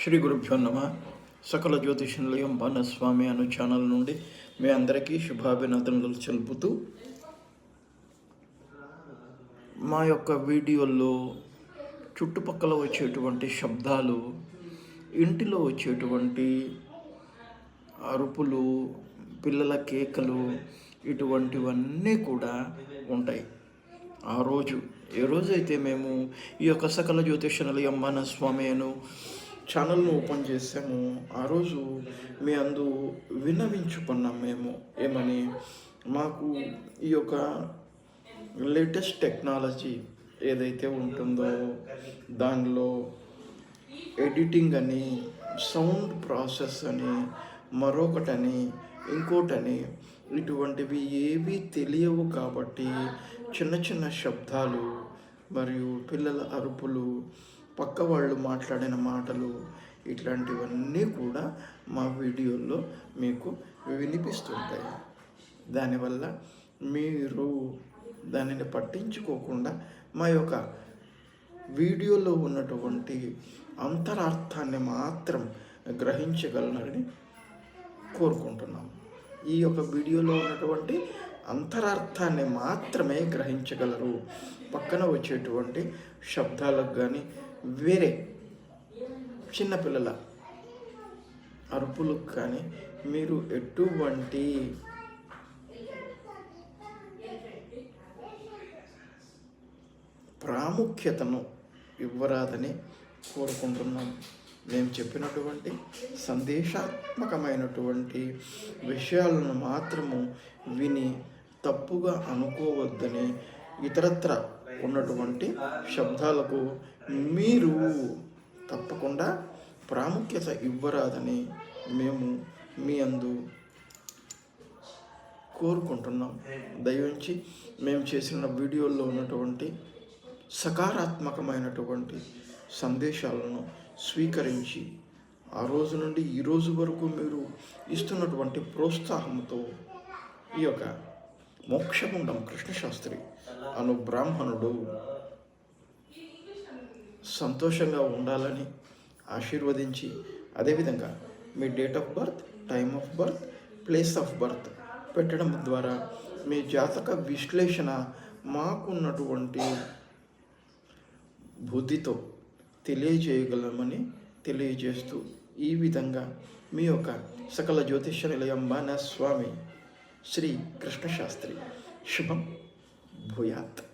శ్రీ గురుభ్యో నమ. సకల జ్యోతిష నిలయం బాణస్వామి అను ఛానల్ నుండి మీ అందరికీ శుభాభినందనలు తెలుపుతూ మా యొక్క వీడియోల్లో చుట్టుపక్కల వచ్చేటువంటి శబ్దాలు ఇంటిలో వచ్చేటువంటి అరుపులు పిల్లల కేకలు ఇటువంటివన్నీ కూడా ఉంటాయి. ఆ రోజు ఏ రోజైతే మేము ఈ యొక్క సకల జ్యోతిష నిలయం మన అను ఛానల్ను ఓపెన్ చేసాము ఆ రోజు మీ అందు విన్నవించుకున్నాం మేము. ఏమని? మాకు ఈ యొక్క లేటెస్ట్ టెక్నాలజీ ఏదైతే ఉంటుందో దానిలో ఎడిటింగ్ అని సౌండ్ ప్రాసెస్ అని మరొకటని ఇంకోటని ఇటువంటివి ఏవి తెలియవు కాబట్టి చిన్న చిన్న శబ్దాలు మరియు పిల్లల అరుపులు పక్క వాళ్ళు మాట్లాడిన మాటలు ఇట్లాంటివన్నీ కూడా మా వీడియోల్లో మీకు వినిపిస్తుంటాయి. దానివల్ల మీరు దానిని పట్టించుకోకుండా మా యొక్క వీడియోలో ఉన్నటువంటి అంతరార్థాన్ని మాత్రం గ్రహించగలనని కోరుకుంటున్నాం. ఈ యొక్క వీడియోలో ఉన్నటువంటి అంతరార్థాన్ని మాత్రమే గ్రహించగలరు. పక్కన వచ్చేటువంటి శబ్దాలకు కానీ వేరే చిన్నపిల్లల అరుపులు కానీ మీరు ఎటువంటి ప్రాముఖ్యతను ఇవ్వరాదని కోరుకుంటున్నాం. మేము చెప్పినటువంటి సందేశాత్మకమైనటువంటి విషయాలను మాత్రము విని తప్పుగా అనుకోవద్దని ఇతరత్ర ఉన్నటువంటి శబ్దాలకు మీరు తప్పకుండా ప్రాముఖ్యత ఇవ్వరాదని మేము మీ అందు కోరుకుంటున్నాం. దయవించి మేము చేసిన వీడియోల్లో ఉన్నటువంటి సకారాత్మకమైనటువంటి సందేశాలను స్వీకరించి ఆ రోజు నుండి ఈ రోజు వరకు మీరు ఇస్తున్నటువంటి ప్రోత్సాహంతో ఈ యొక్క మోక్షగుండం కృష్ణశాస్త్రి అను బ్రాహ్మణుడు సంతోషంగా ఉండాలని ఆశీర్వదించి అదేవిధంగా మీ date of birth time of birth place of birth పెట్టడం ద్వారా మీ జాతక విశ్లేషణ మాకున్నటువంటి బుద్ధితో తెలియజేయగలమని తెలియజేస్తూ ఈ విధంగా మీ యొక్క సకల జ్యోతిష నిలయం మన స్వామి శ్రీ కృష్ణశాస్త్రి. శుభం. भूयात्।